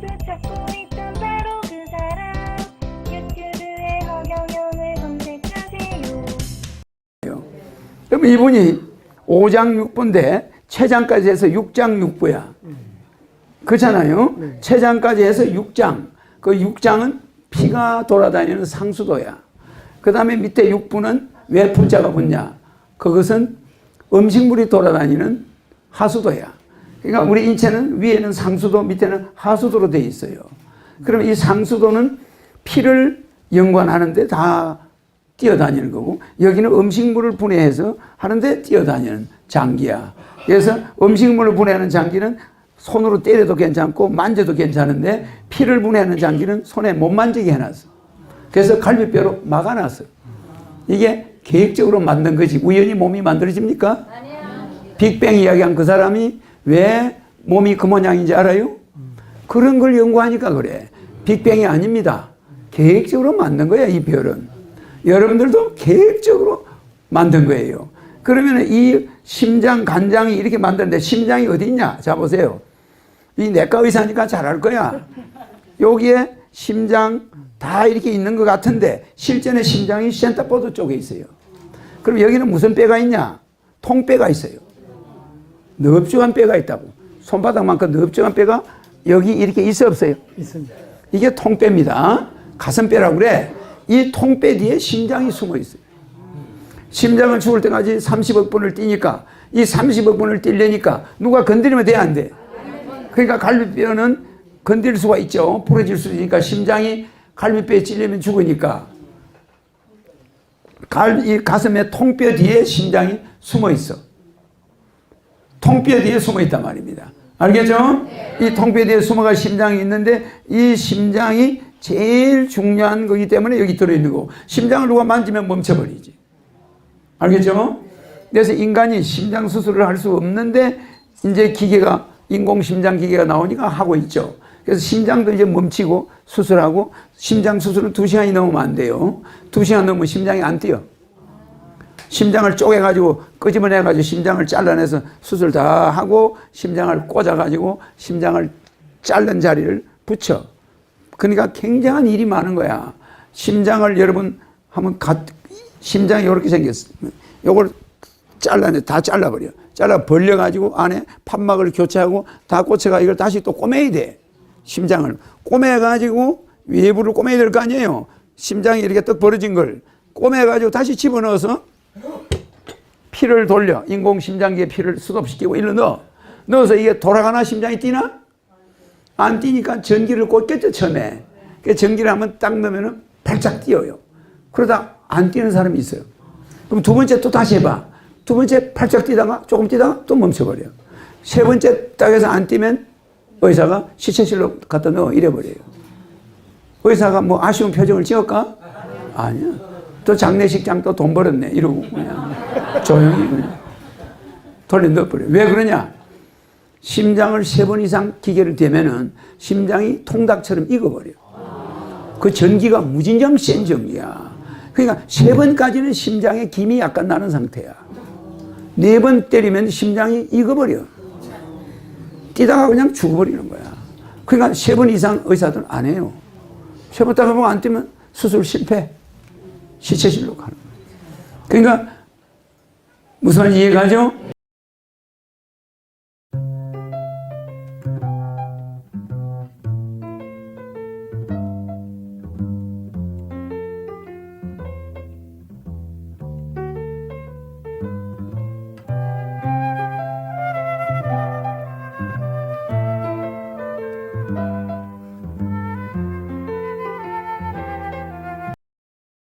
모두 찾고 있던 바로 그 사람 유튜브에 허경영을 검색하세요 그럼 이분이 5장 6부인데 최장까지 해서 6장 6부야. 그렇잖아요. 최장까지 해서 6장. 그 6장은 피가 돌아다니는 상수도야. 그 다음에 밑에 6부는 왜 분자가 붙냐? 그것은 음식물이 돌아다니는 하수도야. 그러니까 우리 인체는 위에는 상수도, 밑에는 하수도로 되어 있어요. 그럼 이 상수도는 피를 연관하는데 다 뛰어다니는 거고 여기는 음식물을 분해해서 하는데 뛰어다니는 장기야. 그래서 음식물을 분해하는 장기는 손으로 때려도 괜찮고 만져도 괜찮은데 피를 분해하는 장기는 손에 못 만지게 해놨어. 그래서 갈비뼈로 막아놨어. 이게 계획적으로 만든 거지 우연히 몸이 만들어집니까? 빅뱅 이야기한 그 사람이 왜 몸이 그 모양인지 알아요? 그런 걸 연구하니까 그래. 빅뱅이 아닙니다. 계획적으로 만든 거야, 이 별은. 여러분들도 계획적으로 만든 거예요. 그러면 이 심장, 간장이 이렇게 만드는데 심장이 어디 있냐? 자, 보세요. 이 내과 의사니까 잘알 거야. 여기에 심장 다 이렇게 있는 것 같은데 실제는 심장이 센터보드 쪽에 있어요. 그럼 여기는 무슨 뼈가 있냐? 통뼈가 있어요. 넓적한 뼈가 있다고. 손바닥만큼 넓적한 뼈가 여기 이렇게 있어 없어요? 있습니다. 이게 통뼈입니다. 가슴뼈라고 그래. 이 통뼈 뒤에 심장이 숨어 있어요. 심장은 죽을 때까지 30억 번을 뛰니까 이 30억 번을 뛰려니까 누가 건드리면 돼, 안 돼? 그러니까 갈비뼈는 건드릴 수가 있죠. 부러질 수 있으니까 심장이 갈비뼈에 찔리면 죽으니까 갈, 이 가슴의 통뼈 뒤에 심장이 숨어 있어. 통뼈 뒤에 숨어 있단 말입니다. 알겠죠? 이 통뼈 뒤에 숨어가 심장이 있는데 이 심장이 제일 중요한 거기 때문에 여기 들어있는 거고 심장을 누가 만지면 멈춰버리지. 알겠죠? 그래서 인간이 심장 수술을 할 수 없는데 이제 기계가 인공 심장 기계가 나오니까 하고 있죠. 그래서 심장도 이제 멈추고 수술하고 심장 수술은 두 시간이 넘으면 안 돼요. 두 시간 넘으면 심장이 안 뛰어. 심장을 쪼개가지고 끄집어내가지고 심장을 잘라내서 수술 다 하고 심장을 꽂아가지고 심장을 자른 자리를 붙여. 그러니까 굉장한 일이 많은 거야. 심장을 여러분 한번 가, 심장이 이렇게 생겼어. 요걸 잘라내, 다 잘라버려. 잘라 벌려가지고 안에 판막을 교체하고 다 꽂혀가 이걸 다시 또 꼬매야 돼. 심장을. 꼬매가지고 외부를 꼬매야 될 거 아니에요. 심장이 이렇게 떡 벌어진 걸 꼬매가지고 다시 집어넣어서 피를 돌려. 인공 심장기에 피를 수급시키고 일로 넣어. 넣어서 이게 돌아가나 심장이 뛰나? 안 뛰니까 전기를 꽂겠죠, 처음에. 그 전기를 한번 딱 넣으면 발작 뛰어요. 그러다 안 뛰는 사람이 있어요. 그럼 두 번째 또 다시 해봐. 두 번째 팔짝 뛰다가 조금 뛰다가 또 멈춰버려. 세 번째 딱 해서 안 뛰면 의사가 시체실로 갖다 넣어 이래버려요. 의사가 뭐 아쉬운 표정을 지을까? 아니야. 또 장례식장 또 돈 벌었네. 이러고 그냥 조용히 그냥 돌려 넣어버려. 왜 그러냐? 심장을 세 번 이상 기계를 대면은 심장이 통닭처럼 익어버려. 그 전기가 무진장 센 전기야. 그러니까 세 번까지는 심장에 김이 약간 나는 상태야. 네 번 때리면 심장이 익어버려. 뛰다가 그냥 죽어버리는 거야. 그러니까 세 번 이상 의사들은 안 해요. 세 번 따가 보고 안 뛰면 수술 실패. 시체실로 가는 거예요. 그러니까 무슨 말인지 이해 가죠?